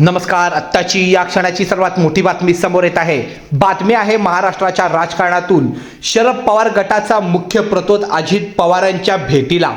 नमस्कार आत्ताची या क्षणाची सर्वात मोठी बातमी समोर येत आहे. बातमी आहे महाराष्ट्राच्या राजकारणातून. शरद पवार गटाचा मुख्य प्रतोद अजित पवारांच्या भेटीला.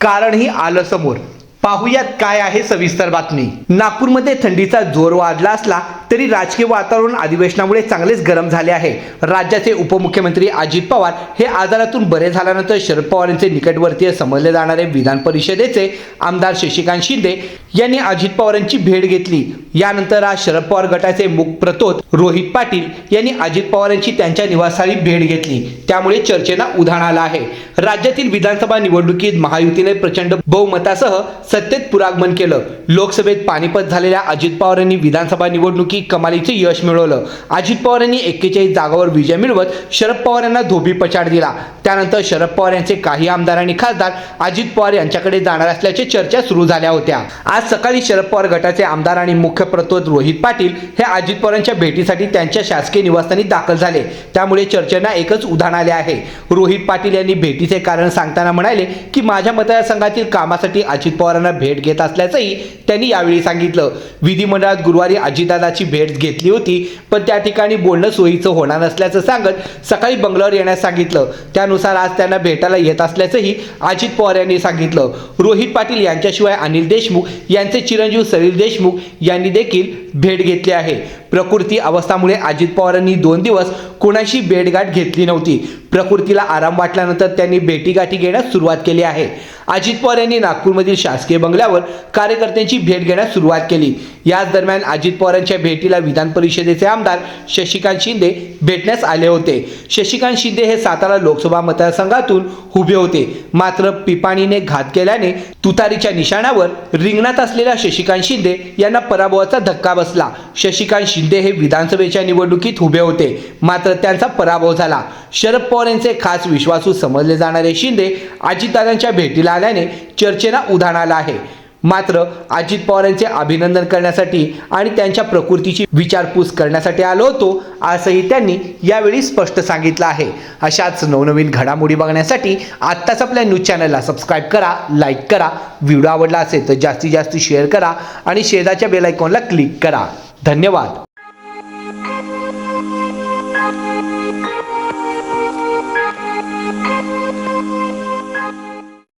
कारणही आलं समोर. पाहुयात काय आहे सविस्तर बातमी. नागपूरमध्ये थंडीचा जोर वाढला असला तरी राजकीय वातावरण अधिवेशनामुळे चांगलेच गरम झाले आहे. राज्याचे उपमुख्यमंत्री अजित पवार हे आजारातून बरे झाल्यानंतर शरद पवार यांचे निकटवर्तीय समजले जाणारे विधान परिषदेचे आमदार शशिकांत शिंदे यांनी अजित पवारांची भेट घेतली. यानंतर आज शरद पवार गटाचे मुख प्रतोत रोहित पाटील यांनी अजित पवारांची त्यांच्या निवासस्थानी भेट घेतली. त्यामुळे चर्चेला उधाण आलं आहे. राज्यातील विधानसभा निवडणुकीत महायुतीने प्रचंड बहुमतासह सत्तेत पुरागमन केलं. लोकसभेत पानिपत झालेल्या अजित पवारांनी विधानसभा निवडणुकीत कमालीचे यश मिळवलं. अजित पवारांनी एक्केचाळीस जागावर विजय मिळवत शरद पवार यांना धोबी पछाड दिला. त्यानंतर शरद पवार यांचे काही आमदार आणि खासदार अजित पवार यांच्याकडे जाणार असल्याची चर्चा सुरू झाल्या होत्या. आज सकाळी शरद पवार गटाचे आमदार आणि मुख्य प्रतोद रोहित पाटील हे अजित पवारांच्या भेटीसाठी त्यांच्या शासकीय निवासस्थानी दाखल झाले. त्यामुळे चर्चेना एकच उधाण आले आहे. रोहित पाटील यांनी भेटीचे कारण सांगताना म्हणाले की माझ्या मतदारसंघातील कामासाठी अजित पवारांना भेट घेत असल्याचंही त्यांनी यावेळी सांगितलं. विधिमंडळात गुरुवारी अजितदादाची भेट घेतली होती पण त्या ठिकाणी बोलणं सोयीचं होणार नसल्याचं सांगत सकाळी बंगलोर येण्यास सांगितलं. त्यानुसार आज त्यांना भेटायला येत असल्याचंही अजित पवार यांनी सांगितलं. रोहित पाटील यांच्याशिवाय अनिल देशमुख यांचे चिरंजीव सलील देशमुख यांनी देखील भेट घेतली आहे. प्रकृती अवस्थामुळे अजित पवारांनी दोन दिवस कोणाशी भेटगाठ घेतली नव्हती. प्रकृतीला आराम वाटल्यानंतर त्यांनी भेटीगाठी घेण्यास सुरुवात केली आहे. अजित पवार यांनी नागपूरमधील शासकीय बंगल्यावर कार्यकर्त्यांची भेट घेण्यास सुरुवात केली. याच दरम्यान अजित पवारांच्या भेटीला विधान परिषदेचे आमदार शशिकांत शिंदे भेटण्यास आले होते. शशिकांत शिंदे हे सातारा लोकसभा मतदारसंघातून उभे होते. मात्र पिपाणीने घात केल्याने तुतारीच्या निशाणावर रिंगणात असलेल्या शशिकांत शिंदे यांना पराभवाचा धक्का बसला. शशिकांत शिंदे हे विधानसभेच्या निवडणुकीत उभे होते. मात्र त्यांचा पराभव झाला. शरद पवार यांचे खास विश्वासू समजले जाणारे शिंदे अजितदादांच्या भेटीला आल्याने चर्चेला उधाण आलं आहे. मात्र अजित पवार यांचे अभिनंदन करण्यासाठी आणि त्यांच्या प्रकृतीची विचारपूस करण्यासाठी आलो होतो असंही त्यांनी यावेळी स्पष्ट सांगितलं आहे. अशाच नवनवीन घडामोडी बघण्यासाठी आत्ताच आपल्या न्यूज चॅनलला सबस्क्राईब करा लाईक करा. व्हिडिओ आवडला असेल तर जास्तीत जास्त शेअर करा आणि शेजारच्या बेलायकॉनला क्लिक करा. धन्यवाद.